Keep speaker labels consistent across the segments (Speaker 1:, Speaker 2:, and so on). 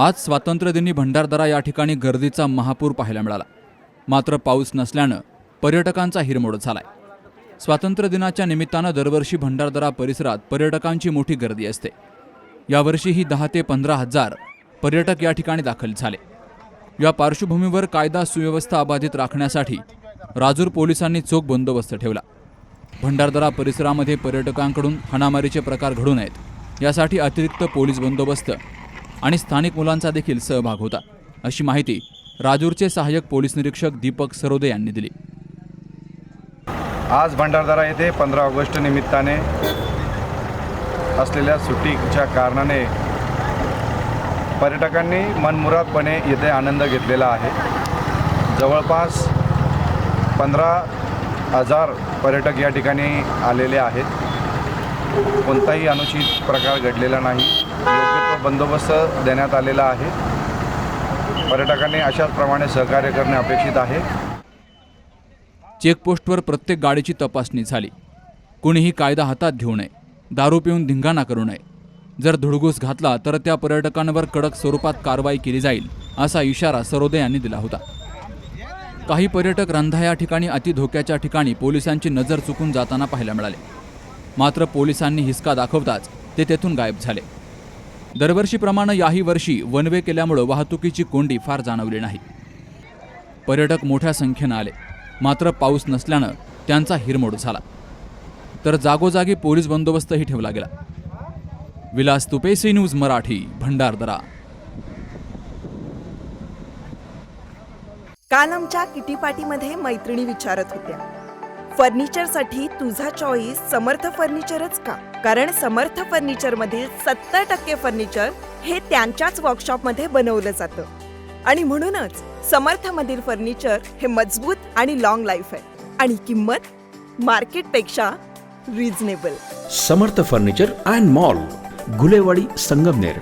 Speaker 1: आज स्वातंत्र्यदिनी भंडारदरा या ठिकाणी गर्दीचा महापूर पाहायला मिळाला. मात्र पाऊस नसल्यानं पर्यटकांचा हिरमोड झालाय. स्वातंत्र्य दिनाच्या निमित्तानं दरवर्षी भंडारदरा परिसरात पर्यटकांची मोठी गर्दी असते. यावर्षीही दहा ते पंधरा हजार पर्यटक या ठिकाणी दाखल झाले. या पार्श्वभूमीवर कायदा सुव्यवस्था अबाधित राखण्यासाठी राजूर पोलिसांनी चोख बंदोबस्त ठेवला. भंडारदरा परिसरामध्ये पर्यटकांकडून हाणामारीचे प्रकार घडू नयेत. यासाठी अतिरिक्त पोलीस बंदोबस्त आणि स्थानिक मुलांचा देखील सहभाग होता. अशी माहिती राजूरचे सहाय्यक पोलीस निरीक्षक दीपक सरोदे यांनी दिली.
Speaker 2: आज भंडारदारा येथे पंधरा ऑगस्ट निमित्ताने असलेल्या सुट्टीच्या कारणाने पर्यटकांनी मनमुरादपणे येथे आनंद घेतलेला आहे. जवळपास पंधरा हजार पर्यटक या ठिकाणी आलेले आहेत. कोणताही अनुचित प्रकार घडलेला नाही. योग्य बंदोबस्त देण्यात आलेला आहे. पर्यटकांनी अशाच प्रमाणे सहकार्य करणे अपेक्षित आहे.
Speaker 1: चेकपोस्टवर प्रत्येक गाडीची तपासणी झाली. कुणीही कायदा हातात घेऊ नये दारू पिऊन धिंगाणा करू नये. जर धुडगूस घातला तर त्या पर्यटकांवर कडक स्वरूपात कारवाई केली जाईल असा इशारा सरोदे यांनी दिला होता. काही पर्यटक रंधा या ठिकाणी अतिधोक्याच्या ठिकाणी पोलिसांची नजर चुकून जाताना पाहायला मिळाले. मात्र पोलिसांनी हिसका दाखवताच ते तेथून गायब झाले. दरवर्षीप्रमाणे याही वर्षी वनवे केल्यामुळं वाहतुकीची कोंडी फार जाणवली नाही. पर्यटक मोठ्या संख्येनं आले. मात्र पाऊस नसल्यानं त्यांचा हिरमोड झाला. तर जागोजागी पोलीस बंदोबस्तही ठेवला गेला. विलास तुपेसी न्यूज मराठी भंडारदरा.
Speaker 3: काल आमच्या किटी पार्टीमध्ये मैत्रिणी विचारत होत्या. फर्निचरसाठी तुझा चॉईस समर्थ फर्निचरच का? कारण समर्थ फर्निचरमधील सत्तर टक्के फर्निचर हे त्यांच्याच वर्कशॉपमध्ये बनवलं जातं. आणि म्हणूनच समर्थमधील फर्निचर हे मजबूत आणि लॉंग लाईफ आहे. आणि किंमत मार्केटपेक्षा reasonable
Speaker 4: Samarth furniture and mall Gulewadi Sangamner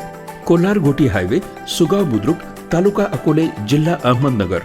Speaker 4: Kolhar Goti highway Sugaon Budruk तालुका अकोले जिल्हा अहमदनगर.